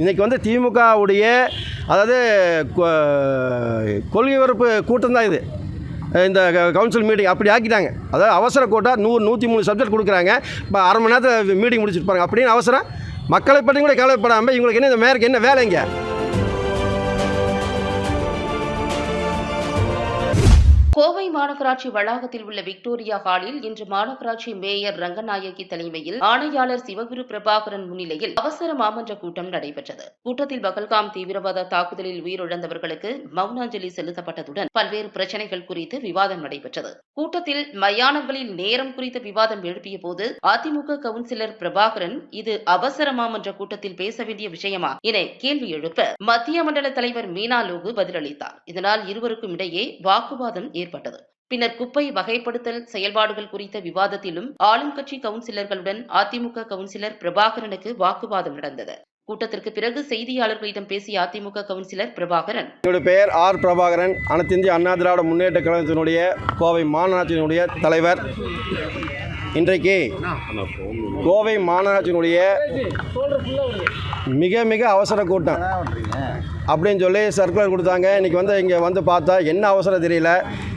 இன்றைக்கி வந்து திமுகவுடைய அதாவது கொ- கொள்கை வரப்பு கூட்டம் தான் இது. இந்த கவுன்சில் மீட்டிங் அப்படி ஆக்கிட்டாங்க. அதாவது அவசர கூட்டம் நூறு நூற்றி மூணு சப்ஜெக்ட் கொடுக்குறாங்க. இப்போ அரை மணி நேரத்தில் மீட்டிங் முடிச்சுட்டு பாருங்க அப்படின்னு அவசரம். மக்களை பற்றி கூட கவலைப்படாமல் இவங்களுக்கு என்ன இந்த மேயருக்கு என்ன வேலைங்க கோவை மாநகராட்சி வளாகத்தில் உள்ள விக்டோரியா ஹாலில் இன்று மாநகராட்சி மேயர் ரங்கநாயகி தலைமையில் ஆணையாளர் சிவகுரு பிரபாகரன் முன்னிலையில் அவசர மாமன்ற கூட்டம் நடைபெற்றது. கூட்டத்தில் பகல்காம் தீவிரவாத தாக்குதலில் உயிரிழந்தவர்களுக்கு மௌனாஞ்சலி செலுத்தப்பட்டதுடன் பல்வேறு பிரச்சனைகள் குறித்து விவாதம் நடைபெற்றது. கூட்டத்தில் மயானங்களில் நேரம் குறித்த விவாதம் எழுப்பிய போது அதிமுக கவுன்சிலர் பிரபாகரன் இது அவசர மாமன்ற கூட்டத்தில் பேச வேண்டிய விஷயமா? என கேள்வி எழுப்ப மத்திய மண்டல தலைவர் மீனா லோகு பதிலளித்தார். இதனால் இருவருக்கும் இடையே வாக்குவாதம் ஏற்பட்டது. பின்னர் குப்பை வகைப்படுத்தல் செயல்பாடுகள் குறித்த விவாதத்திலும் ஆளும் கட்சி கவுன்சிலர்களுடன் அதிமுக கவுன்சிலர் பிரபாகரனுக்கு வாக்குவாதம் நடந்தது. கூட்டத்திற்கு பிறகு செய்தியாளர்களிடம் பேசிய அதிமுக கவுன்சிலர் பிரபாகரன் என்னுடைய பெயர் ஆர் பிரபாகரன். அனைத்து இந்திய அண்ணா திராவிட முன்னேற்ற கழகத்தினுடைய கோவை மாநகராட்சியினுடைய தலைவர். இன்றைக்கு கோவை மாநகராட்சியினுடைய மிக மிக அவசர கூட்டம். அப்படின்னு சொல்லி சர்க்குலர் கொடுத்தாங்க. இன்றைக்கி வந்து இங்கே வந்து பார்த்தா என்ன அவசரம் தெரியல.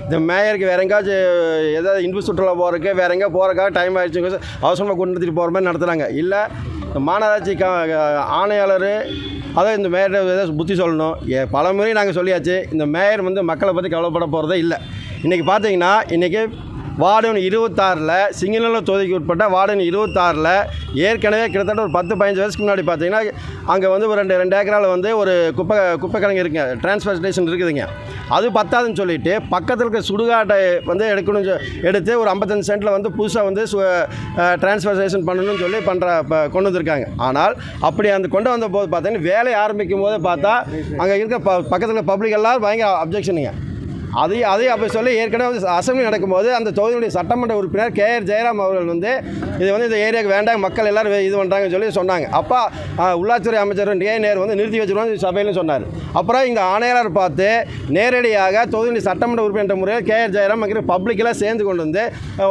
இந்த மேயருக்கு வேற எங்கேயாச்சும் ஏதாவது இன்பு சுற்றுலா போகிறதுக்கு வேற எங்கேயா போகிறக்காக டைம் ஆகிடுச்சு அவசரமாக கொண்டு நடத்திட்டு போகிற மாதிரி நடத்துகிறாங்க இல்லை இந்த மாநகராட்சி க ஆணையாளர் அதான் இந்த மேயர் ஏதாவது புத்தி சொல்லணும். ஏ பல முறை நாங்கள் சொல்லியாச்சு இந்த மேயர் வந்து மக்களை பற்றி கவலைப்பட போகிறதே இல்லை. இன்றைக்கி பார்த்தீங்கன்னா இன்றைக்கி வார்டு இருபத்தாறில் சிங்கிநல்ல தொகுதிக்கு உட்பட்ட வார்டு இருபத்தாறில் ஏற்கனவே கிட்டத்தட்ட ஒரு பத்து பதினஞ்சு வருஷத்துக்கு முன்னாடி பார்த்தீங்கன்னா அங்கே வந்து ஒரு ரெண்டு ரெண்டு ஏக்கரால் வந்து ஒரு குப்பை குப்பை கிழங்கு இருக்குங்க டிரான்ஸ்பர் ஸ்டேஷன் இருக்குதுங்க. அது பத்தாதுன்னு சொல்லிட்டு பக்கத்தில் இருக்க சுடுகாட்டை வந்து எடுக்கணும் சொ- எடுத்து ஒரு ஐம்பத்தஞ்சு சென்ட்டில் வந்து புதுசாக வந்து டிரான்ஸ்பர் ஸ்டேஷன் பண்ணணும்னு சொல்லி பண்ணுற இப்போ கொண்டு வந்திருக்காங்க. ஆனால் அப்படி அந்த கொண்டு வந்த போது பார்த்தீங்கன்னா வேலை ஆரம்பிக்கும் போது பார்த்தா அங்கே இருக்க ப பக்கத்தில் பப்ளிக் எல்லாரும் பயங்கர அப்ஜெக்ஷனுங்க அதையும் அதையும் அப்போ சொல்லி ஏற்கனவே வந்து அசம்பிளி நடக்கும்போது அந்த தொகுதியினுடைய சட்டமன்ற உறுப்பினர் கே ஆர் ஜெயராம் அவர்கள் வந்து இது வந்து இந்த ஏரியாவுக்கு வேண்டாம் மக்கள் எல்லாரும் இது பண்ணுறாங்கன்னு சொல்லி சொன்னாங்க. அப்போ உள்ளாட்சித்துறை அமைச்சர் கே நேர் வந்து நிறுத்தி வச்சிருவோம் சபையிலும் சொன்னார். அப்புறம் இங்கே ஆணையாளர் பார்த்து நேரடியாக தொகுதியினுடைய சட்டமன்ற உறுப்பினர் முறையில் கே ஆர் ஜெயராம் அங்கே பப்ளிக்கெல்லாம் சேர்ந்து கொண்டு வந்து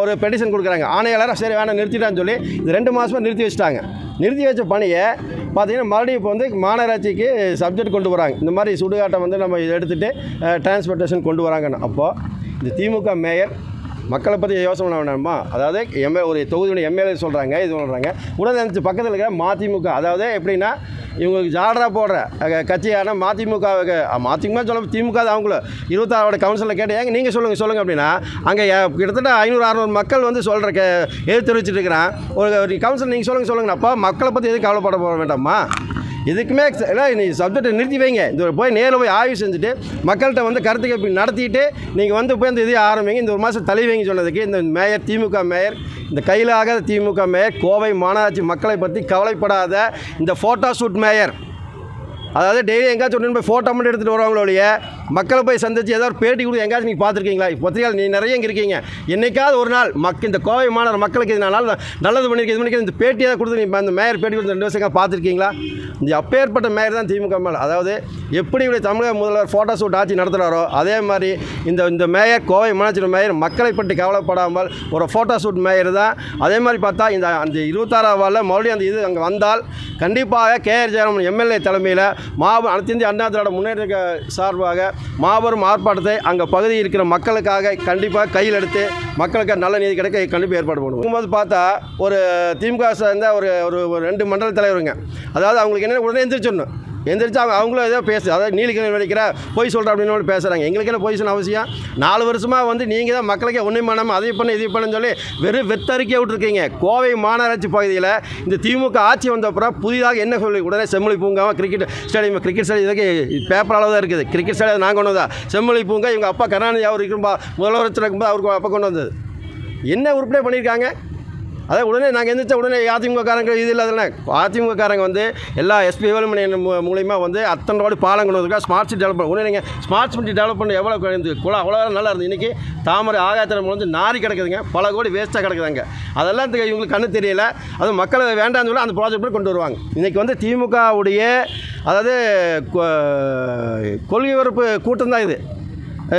ஒரு பெட்டிஷன் கொடுக்குறாங்க. ஆணையாளர் சரி வேணாம் நிறுத்திட்டான்னு சொல்லி இது ரெண்டு மாதமாக நிறுத்தி வச்சுட்டாங்க. நிறுத்தி வச்ச பணியை பார்த்தீங்கன்னா மறுபடியும் இப்போ வந்து மாநகராட்சிக்கு சப்ஜெக்ட் கொண்டு வராங்க. இந்த மாதிரி சுடுகாட்டை வந்து நம்ம இதை எடுத்துகிட்டு டிரான்ஸ்போர்ட்டேஷன் கொண்டு வராங்கன்னு. அப்போது இந்த திமுக மேயர் மக்களை பற்றி யோசனை பண்ண வேண்டாமா? அதாவது எம்ஏ ஒரு தொகுதியுடைய எம்எல்ஏ சொல்கிறாங்க இது சொல்கிறாங்க உடனே பக்கத்தில் இருக்கிற மதிமுக அதாவது எப்படின்னா இவங்களுக்கு ஜாடரா போடுற கட்சியான மதிமுக மதிமுக சொல்ல திமுக தான் அவங்கள. இருபத்தாறோட கவுன்சிலில் கேட்டு ஏங்க நீங்கள் சொல்லுங்கள் சொல்லுங்கள் அப்படின்னா அங்கே கிட்டத்தட்ட ஐநூறு அறநூறு மக்கள் வந்து சொல்கிற கே எதிர்த்து தெரிவிச்சிட்டு இருக்கிறான். ஒரு ஒரு கவுன்சில் நீங்கள் சொல்லுங்கள் சொல்லுங்கள் அப்போ மக்களை பற்றி எதுவும் கவலைப்பட போக வேண்டாமா இதுக்குமே இல்லை நீ சப்ஜெக்டை நிறுத்தி வைங்க. இந்த போய் நேரில் போய் ஆய்வு செஞ்சுட்டு மக்கள்கிட்ட வந்து கருத்து கேட்பு நடத்திட்டு நீங்கள் வந்து போய் இந்த இதை ஆரம்பிங்க. இந்த ஒரு மாதம் தலை வைங்க சொன்னதுக்கு இந்த மேயர் திமுக மேயர் இந்த கையில் ஆகாத திமுக மேயர் கோவை மாநகராட்சி மக்களை பற்றி கவலைப்படாத இந்த ஃபோட்டோ ஷூட் மேயர். அதாவது டெய்லி எங்கேயாச்சும் போய் ஃபோட்டோ மட்டும் எடுத்துகிட்டு வருவாங்களோடைய மக்களை போய் சந்திச்சு ஏதாவது ஒரு பேட்டி கொடுத்து எங்கேயாச்சும் நீங்கள் பார்த்துருக்கீங்களா? பத்திரிகையாளர் நீ நிறைய இங்கே இருக்கீங்க. என்னைக்காவது ஒரு நாள் மக் இந்த கோவை மாநகர மக்களுக்கு இது நாள் நல்லது பண்ணியிருக்கேன் இது பண்ணியிருக்கேன் இந்த பேட்டியாக கொடுத்து நீ அந்த மேயர் பேட்டி கொடுத்து ரெண்டு வருஷம் பார்த்துருக்கீங்களா? இந்த அப்பேற்பட்ட மேயர் தான் திமுக மேல். அதாவது எப்படி இப்படி தமிழக முதல்வர் ஃபோட்டோ ஷூட் ஆட்சி நடத்துகிறாரோ அதே மாதிரி இந்த இந்த மேயர் கோவை மாநகர மேயர் மக்களை பற்றி கவலைப்படாமல் ஒரு ஃபோட்டோ ஷூட் மேயர் தான். அதே மாதிரி பார்த்தா இந்த அந்த இருபத்தாறாம் வாரில் மறுபடியும் அந்த இது அங்கே வந்தால் கண்டிப்பாக கே ஆர் ஜெயராமன் எம்எல்ஏ தலைமையில் மாபெரும் அனைத்து இந்திய அண்ணா திராவிட முன்னேற்ற சார்பாக மாபெரும் ஆர்ப்பாட்டத்தை அங்கே பகுதியில் இருக்கிற மக்களுக்காக கண்டிப்பாக கையில் எடுத்து மக்களுக்கு நல்ல நீதி கிடைக்க கண்டிப்பாக ஏற்பாடு பண்ணுவோம். போது பார்த்தா ஒரு திமுக சேர்ந்த ஒரு ஒரு ஒரு ரெண்டு மண்டல தலைவருங்க. அதாவது அவங்களுக்கு என்னென்ன உடனே எந்திரிச்சிடணும். எந்திரிச்சு அவங்க அவங்களும் ஏதோ பேசு அதாவது நீலகிரி நினைக்கிற பொய் சொல்கிற அப்படின்னு பேசுகிறாங்க எங்களுக்கு என்ன பொய் சொன்ன அவசியம். நாலு வருஷமாக வந்து நீங்கள் தான் மக்களுக்கே ஒன்றும் பண்ணாமல் அதை பண்ண இதை பண்ணுன்னு சொல்லி வெறும் வெத்தறிக்கை விட்டுருக்கீங்க. கோவை மாநகராட்சி பகுதியில் இந்த திமுக ஆட்சி வந்த அப்புறம் புதிதாக என்ன சொல்லி உடனே செம்மொழி பூங்காவும் கிரிக்கெட் ஸ்டேடியம் கிரிக்கெட் ஸ்டேடியம் இதுக்கு பேப்பர் அளவு தான் இருக்குது. கிரிக்கெட் ஸ்டேடியம் நான் கொண்டு வந்தா செம்மொழி பூங்கா இவங்க அப்பா கருணாநிதி அவர் இருக்கும்போது முதல்வர் இருக்கும்போது அவருக்கு அப்பா கொண்டு வந்தது. என்ன உறுப்பினர் பண்ணியிருக்காங்க? அதான் உடனே நாங்கள் எந்திரிச்ச உடனே அதிமுககாரங்க இது இல்லாதல்ல அதிமுககாரங்க வந்து எல்லா எஸ்பி வேலுமணி மூலியமாக வந்து அத்தனை ரோடு பாலம் கொண்டு ஸ்மார்ட் சிட்டி டெவலப் பண்ண உடனே நீங்கள் ஸ்மார்ட் சிட்டி டெவலப் பண்ண எவ்வளோ குறைந்து குளம் அவ்வளோ நல்லா இருந்தது. இன்றைக்கி தாமரை ஆகாயத்தில் வந்து நாரி கிடக்குதுங்க. பல கோடி வேஸ்ட்டாக கிடக்குதாங்க. அதெல்லாம் இந்த இவங்களுக்கு கண்ணு தெரியல. அது மக்களை வேண்டாம்னு சொல்லி அந்த ப்ராஜெக்ட் கொண்டு வருவாங்க. இன்றைக்கி வந்து திமுகவுடைய அதாவது கொ- கொள்கை வரப்பு கூட்டம் தான் இது.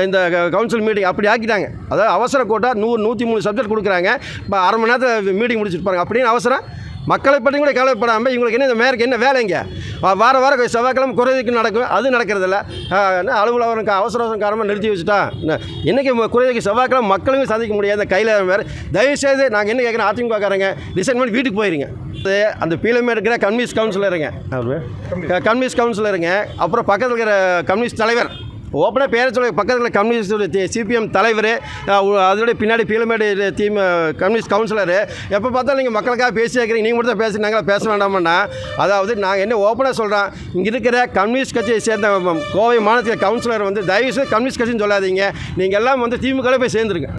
இந்த கவுன்சில் மீட்டிங் அப்படி ஆக்கிட்டாங்க. அதாவது அவசர கூட்டம் நூறு நூற்றி மூணு சப்ஜெக்ட் கொடுக்குறாங்க. இப்போ அரை மணி நேரத்தில் மீட்டிங் முடிச்சுட்டு பாருங்க அப்படின்னு அவசரம். மக்களை பற்றி கூட கவலைப்படாமல் இவங்களுக்கு என்ன இந்த மேயருக்கு என்ன வேலைங்க வார வாரம் செவ்வாய்க்கிழமை குறைவுக்கு நடக்கும். அது நடக்கிறதில்ல. அலுவலகம் அவசர அவசரம் காரணமாக நிறுத்தி வச்சுட்டா? என்ன- என்னைக்கு குறைவுக்கு செவ்வாய்க்கிழமை மக்களும் சந்திக்க முடியாத. கையில் வேறு தயவுசெய்து நாங்கள் என்ன கேட்குறோம் அதிமுகக்காரங்க ரிசைன் பண்ணி வீட்டுக்கு போயிருங்க. அது அந்த பீலமே இருக்கிற கம்யூனிஸ்ட் கவுன்சிலருங்க கம்யூனிஸ்ட் கவுன்சிலருங்க அப்புறம் பக்கத்தில் இருக்கிற கம்யூனிஸ்ட் தலைவர். ஓப்பனாக பேர சொல்ல பக்கத்தில் கம்யூனிஸ்ட் சிபிஎம் தலைவர் அதோடைய பின்னாடி பீலமேடு தீம் கம்யூனிஸ்ட் கவுன்சிலரு. எப்போ பார்த்தாலும் நீங்கள் மக்களுக்காக பேசி வைக்கிறீங்க நீங்கள் மட்டும் தான் பேசி நாங்களா பேச வேண்டாமண்ணா. அதாவது நாங்கள் என்ன ஓப்பனாக சொல்கிறோம் இங்கே இருக்கிற கம்யூனிஸ்ட் கட்சியை சேர்ந்த கோவை மாநிலத்தில் கவுன்சிலர் வந்து தயவுசெய்து கம்யூனிஸ்ட் கட்சின்னு சொல்லாதீங்க. நீங்கள் எல்லாம் வந்து திமுக போய் சேர்ந்துருங்க.